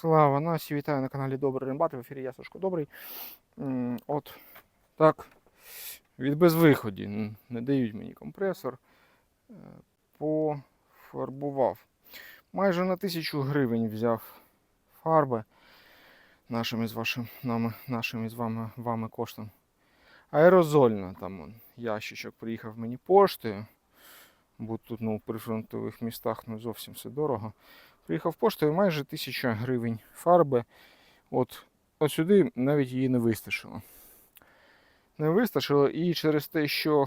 Слава Насі, вітаю на каналі Добрий Рембат. В ефірі я Сашко Добрий. От так. Від безвиході. Не дають мені компресор. Е, Пофарбував. Майже на тисячу гривень взяв фарби нашими з вашим, нами, нашими з вами, вами коштом. Аерозольна там он, ящичок приїхав мені поштою. Бо тут ну, в прифронтових містах не зовсім все дорого. Приїхав поштою майже 1000 гривень фарби. От, от сюди навіть її не вистачило. Не вистачило і через те, що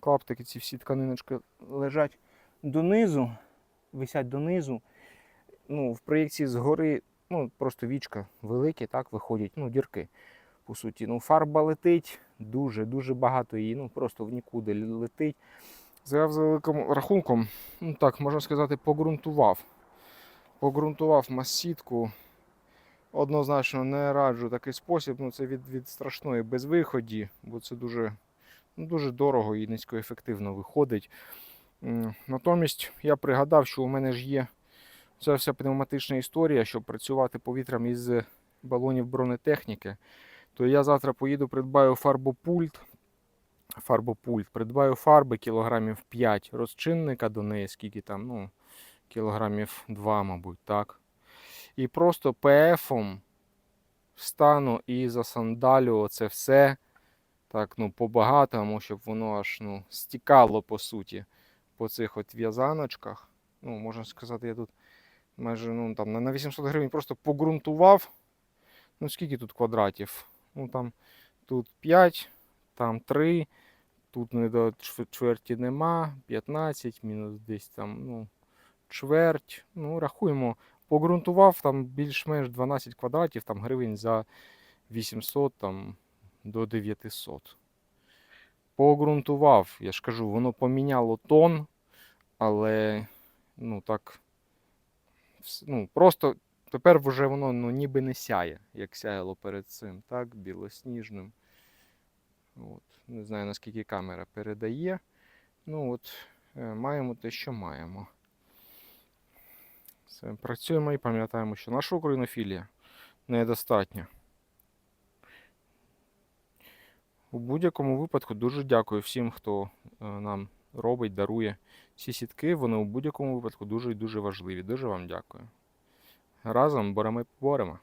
клаптики, ці всі тканиночки лежать донизу, висять донизу. Ну, в проєкції згори, ну, просто вічка великі, так, виходять, ну, дірки. По суті, ну, фарба летить дуже-дуже багато її, ну просто в нікуди летить. За великим рахунком, ну так, можна сказати, погрунтував погрунтував масітку. Однозначно не раджу такий спосіб. Ну, це від, від страшної безвиході, бо це дуже, ну, дуже дорого і низькоефективно виходить. Натомість я пригадав, що у мене ж є ця вся пневматична історія, щоб працювати повітрям із балонів бронетехніки. То я завтра поїду, придбаю фарбопульт. Фарбопульт, придбаю фарби кілограмів 5 розчинника до неї, скільки там, ну, кілограмів 2, мабуть, так. І просто ПФом встану і засандалю оце все. Так, ну, по-багатому, щоб воно аж ну, стікало, по суті, по цих от в'язаночках. Ну, можна сказати, я тут майже ну, там, на 800 гривень просто погрунтував. Ну, скільки тут квадратів? Ну, там тут 5, там 3, тут не до чверті нема, 15, мінус десь там, ну, чверть. Ну, рахуємо. Погрунтував там більш-менш 12 квадратів, там гривень за 800 там, до 900. Погрунтував, я ж кажу, воно поміняло тон, але ну так. Ну, просто тепер вже воно ну, ніби не сяє, як сяяло перед цим, так, білосніжним. От. Не знаю, наскільки камера передає. Ну от, е, маємо те, що маємо. Все, працюємо і пам'ятаємо, що наша українофілія недостатня. У будь-якому випадку дуже дякую всім, хто е, нам робить, дарує ці сітки. Вони у будь-якому випадку дуже і дуже важливі. Дуже вам дякую. Разом боремо і поборемо.